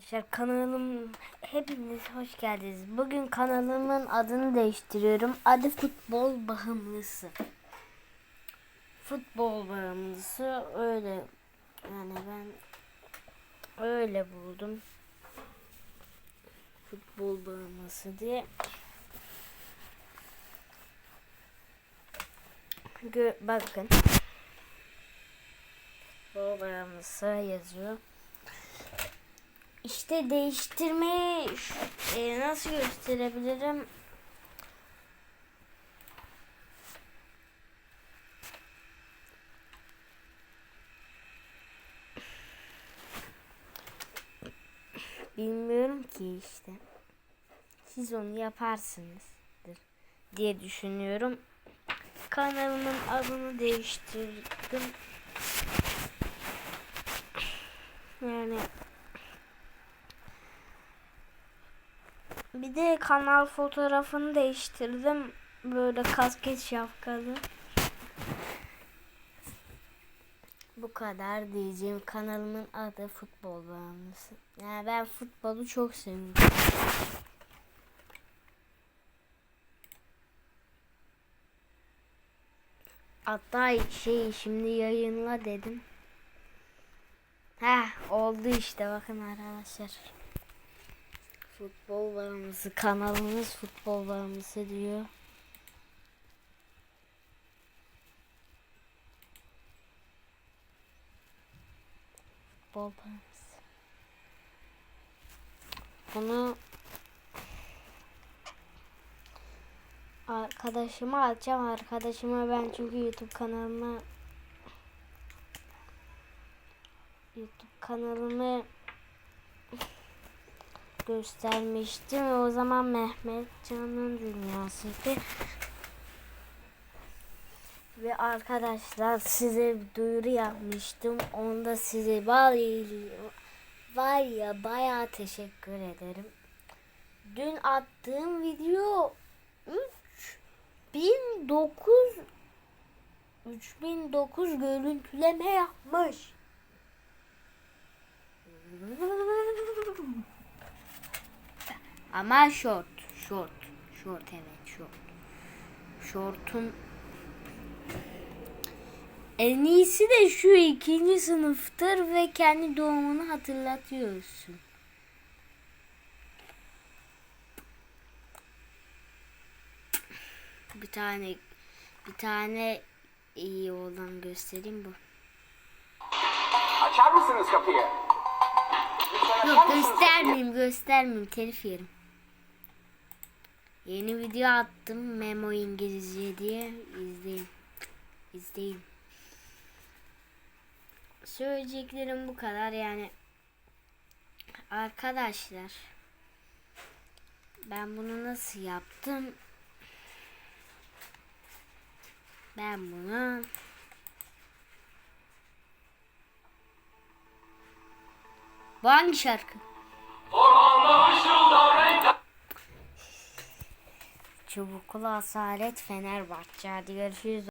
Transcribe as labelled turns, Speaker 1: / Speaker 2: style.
Speaker 1: Arkadaşlar kanalım hepiniz hoş geldiniz. Bugün kanalımın adını değiştiriyorum. Adı futbol bağımlısı. Futbol bağımlısı öyle yani ben öyle buldum. Futbol bağımlısı diye. Gö bakın. Futbol bağımlısı yazıyor. İşte değiştirmeyi e, nasıl gösterebilirim? Bilmiyorum ki işte. Siz onu yaparsınızdır diye düşünüyorum. Kanalımın adını değiştirdim. Yani Bir de kanal fotoğrafını değiştirdim. Böyle kasket şapkalı. Bu kadar diyeceğim. Kanalımın adı Futbol Bağımlısı. Yani ben futbolu çok seviyorum. Hatta şey şimdi yayınla dedim. Heh oldu işte bakın arkadaşlar. Futbol bağımlısı kanalımız futbol bağımlısı diyor. Futbol bağımlısı. Bunu arkadaşıma atacağım. Arkadaşıma ben çünkü YouTube kanalıma YouTube kanalımı göstermiştim. O zaman Mehmet Can'ın dünyasıydı. Ve arkadaşlar size bir duyuru yapmıştım. Onda size var ya, var ya bayağı teşekkür ederim. Dün attığım video 3009 3009 görüntüleme yapmış. Ama short, short, short evet short. Short'un en iyisi de şu ikinci sınıftır ve kendi doğumunu hatırlatıyorsun. Bir tane bir tane iyi olan göstereyim bu.
Speaker 2: Açar mısınız kapıyı?
Speaker 1: Yok göstermeyeyim göstermeyeyim telif yerim. Yeni video attım Memo İngilizce diye izleyin. İzleyin. Söyleyeceklerim bu kadar yani. Arkadaşlar. Ben bunu nasıl yaptım? Ben bunu Bu hangi şarkı? Çubuklu Asalet Fenerbahçe. Hadi görüşürüz.